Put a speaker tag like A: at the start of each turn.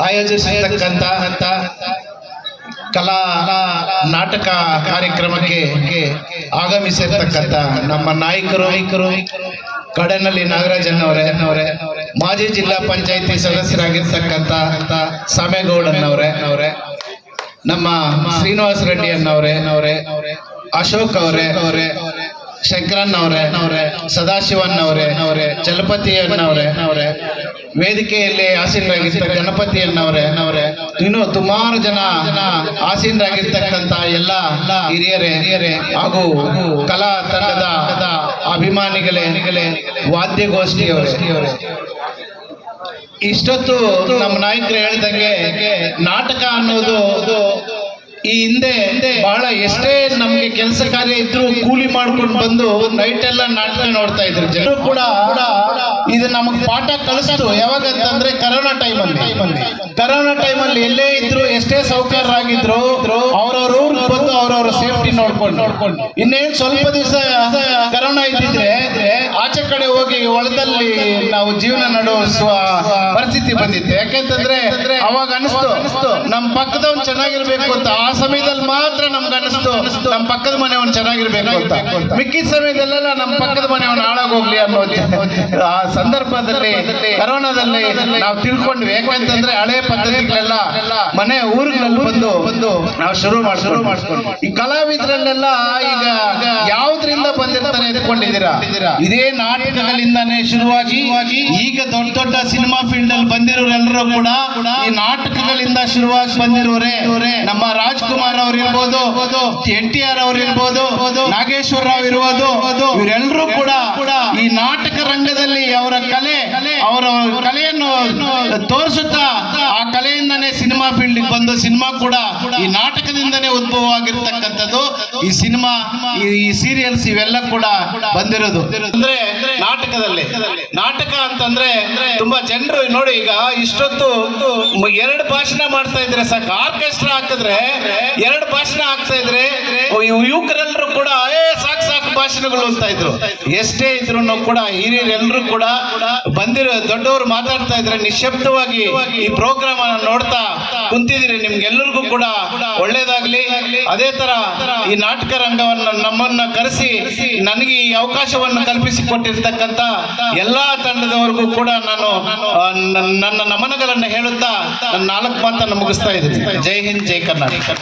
A: ಆಯೋಜಿಸಿರ್ತಕ್ಕಂಥ ಅಂತ ಕಲಾ ನಾಟಕ ಕಾರ್ಯಕ್ರಮಕ್ಕೆ ಆಗಮಿಸಿರ್ತಕ್ಕಂತ ನಮ್ಮ ನಾಯಕರು ಐಕರು ಕಡನಹಳ್ಳಿ ನಾಗರಾಜನ್ ಅವರೇ ಮಾಜಿ ಜಿಲ್ಲಾ ಪಂಚಾಯಿತಿ ಸದಸ್ಯರಾಗಿರ್ತಕ್ಕಂಥ ಸಾಮೇಗೌಡನ್ನವರೇ ಅವರೇ ನಮ್ಮ ಶ್ರೀನಿವಾಸ ರೆಡ್ಡಿ ಅನ್ನವ್ರೆ ಅಶೋಕ್ ಅವರೇ ಅವರೇ ಶಂಕರನ್ ಅವರೇ ಅವರೇ ಸದಾಶಿವನ್ ಅವರೇ ಅವರೇ ಚಲಪತಿ ಅನ್ನವರೇ ಅವರೇ ವೇದಿಕೆಯಲ್ಲಿ ಆಸೀನರಾಗಿರ್ತ ಗಣಪತಿ ಅನ್ನವರೇ ಅವರೇ ಇನ್ನು ಸುಮಾರು ಜನ ಆಸೀನರಾಗಿರ್ತಕ್ಕಂತ ಎಲ್ಲ ಹಿರಿಯರೇ ಹಿರಿಯರೇ ಹಾಗೂ ಕಲಾ ತಂಡದ ಅಭಿಮಾನಿಗಳೇ, ವಾದ್ಯಗೋಷ್ಠಿಯವರೇ. ಇಷ್ಟೊತ್ತು ನಮ್ಮ ನಾಯಕರು ಹೇಳ್ದಂಗೆ ನಾಟಕ ಅನ್ನೋದು ಈ ಹಿಂದೆ ಬಹಳ ಎಷ್ಟೇ ನಮ್ಗೆ ಕೆಲಸ ಕಾರ್ಯ ಇದ್ರು ಕೂಲಿ ಮಾಡ್ಕೊಂಡು ಬಂದು ನೈಟ್ ಎಲ್ಲ ನಾಟಕ ನೋಡ್ತಾ ಇದ್ರು ಜನರು ಕೂಡ ಇದು ನಮಗೆ ಪಾಠ ಕಲಿಸ್ತು. ಯಾವಾಗ ಅಂತಂದ್ರೆ ಕರೋನಾ ಟೈಮಲ್ಲಿ ಕರೋನಾ ಟೈಮಲ್ಲಿ ಎಲ್ಲೇ ಇದ್ರು ಎಷ್ಟೇ ಸೌಕರ್ಯರಾಗಿದ್ರು ಅವ್ರವ್ರ ಅವ್ರವ್ರು ಬಂದು ಅವ್ರವ್ರ ಸೇಫ್ಟಿ ನೋಡ್ಕೊಂಡು. ನೋಡ್ಕೊಂಡು ಇನ್ನೇನ್ ಸ್ವಲ್ಪ ದಿವಸ ಕರೋನಾ ಇದ್ದಿದ್ರೆ ಆಚೆ ಕಡೆ ಹೋಗಿ ಹೊಲದಲ್ಲಿ ನಾವು ಜೀವನ ನಡೆಸುವ ಬಂದಿತ್ತು. ಯಾಕೆಂತಂದ್ರೆ ಅವಾಗ ಅನಿಸ್ತು ಅನಿಸ್ತು. ನಮ್ಮ ಪಕ್ಕದವನ್ ಚೆನ್ನಾಗಿರ್ಬೇಕು ಅಂತ ಆ ಸಮಯದಲ್ಲಿ ನಮ್ಗೆ ಅನಿಸ್ತು ನಮ್ಮ ಪಕ್ಕದ ಮನೆಯವನು ಚೆನ್ನಾಗಿರ್ಬೇಕು ಅಂತ. ಮಿಕ್ಕಿದ ಸಮಯದಲ್ಲೆಲ್ಲ ನಮ್ಮ ಪಕ್ಕದ ಮನೆಯವನು ಹಾಳಾಗೋಗ್ಲಿ ಅನ್ನೋ ಆ ಸಂದರ್ಭದಲ್ಲಿ ಕರೋನಾದಲ್ಲಿ ನಾವು ತಿಳ್ಕೊಂಡ್ವಿ. ಯಾಕಂತಂದ್ರೆ ಹಳೆ ಪದ್ಧತಿಗಳೆಲ್ಲ ಮನೆ ಊರುಗಳಲ್ಲಿ ಬಂದು ಬಂದು ನಾವು ಶುರು ಮಾಡಿ ಶುರು ಮಾಡಿಸ್ಕೊಂಡು ಈ ಕಲಾವಿದರಲ್ಲೆಲ್ಲ ಈಗ ಯಾವ್ದ್ರಿಂದ ಬಂದಿರ್ತಾರೆ ಎತ್ಕೊಂಡಿದ್ದೀರಾ ಇದೇ ನಾಟಕಗಳಿಂದಾನೇ ಶುರುವಾಗಿ ಈಗ ದೊಡ್ಡ ದೊಡ್ಡ ಸಿನಿಮಾ ಫೀಲ್ಡ್ ಅಲ್ಲಿ ಬಂದಿರೋರೆಲ್ಲರೂ ಕೂಡ ಈ ನಾಟಕಗಳಿಂದ ಶುರುವಾಗಿ ಬಂದಿರೋರೆ ನಮ್ಮ ರಾಜ್ಕುಮಾರ್ ಅವ್ರು ಇರ್ಬೋದು ಎನ್ ಟಿ ಆರ್ ಅವರು ಇರ್ಬೋದು ನಾಗೇಶ್ವರ ರಾವ್ ಇರ್ಬೋದು ಇವರೆಲ್ಲರೂ ಕೂಡ ಈ ನಾಟಕ ರಂಗದಲ್ಲಿ ಅವರ ಕಲೆ ಅವರ ಕಲೆಯನ್ನು ತೋರಿಸುತ್ತಾ ಆ ಕಲೆಯಿಂದನೇ ಸಿನಿಮಾ ಫೀಲ್ಡ್ ಬಂದು ಸಿನಿಮಾ ಕೂಡ ಈ ನಾಟಕದಿಂದನೇ ಉದ್ಭವ ಆಗಿರ್ತಕ್ಕಂಥದ್ದು ಈ ಸಿನಿಮಾ, ಈ ಸೀರಿಯಲ್ಸ್ ಇವೆಲ್ಲ ಕೂಡ ಬಂದಿರೋದು. ಅಂದ್ರೆ ನಾಟಕದಲ್ಲಿ. ನಾಟಕ ಅಂತಂದ್ರೆ ತುಂಬಾ ಜನರು ನೋಡಿ ಈಗ ಇಷ್ಟೊತ್ತು ಎರಡು ಭಾಷಣ ಮಾಡ್ತಾ ಇದ್ರೆ ಸಾಕು. ಆರ್ಕೆಸ್ಟ್ರಾ ಹಾಕಿದ್ರೆ ಎರಡು ಭಾಷಣ ಹಾಕ್ತಾ ಇದ್ರೆ ಯುವಕರೆಲ್ಲರೂ ಕೂಡ, ಏ, ಸಾಕು ಸಾಕು ಭಾಷಣಗಳು ಅಂತ ಇದ್ರು. ಎಷ್ಟೇ ಇದ್ರು ಕೂಡ ಹಿರಿಯರೆಲ್ಲರೂ ಕೂಡ ಬಂದಿರೋ ದೊಡ್ಡವರು ಮಾತಾಡ್ತಾ ಇದ್ರೆ ನಿಶಬ್ದವಾಗಿ ಈ ಪ್ರೋಗ್ರಾಮ್ ಅನ್ನ ನೋಡ್ತಾ ಕುಂತಿದ್ದೀರಿ. ನಿಮ್ಗೆಲ್ಲರಿಗೂ ಕೂಡ ಒಳ್ಳೇದಾಗ್ಲಿ. ಅದೇ ತರ ಈ ನಾಟಕ ರಂಗವನ್ನ ನಮ್ಮನ್ನ ಕರೆಸಿ ನನಗೆ ಈ ಅವಕಾಶವನ್ನು ಕಲ್ಪಿಸಿ ಕೊಟ್ಟಿರ್ತಕ್ಕಂತ ಎಲ್ಲಾ ತಂಡದವರೆಗೂ ಕೂಡ ನಾನು, ನನ್ನ ನಮನಗಳನ್ನು ಹೇಳುತ್ತಾ ನನ್ನ ನಾಲ್ಕು ಮಾತನ್ನು ಮುಗಿಸ್ತಾ ಇದ್ದೀನಿ. ಜೈ ಹಿಂದ್, ಜೈ ಕರ್ನಾಟಕ.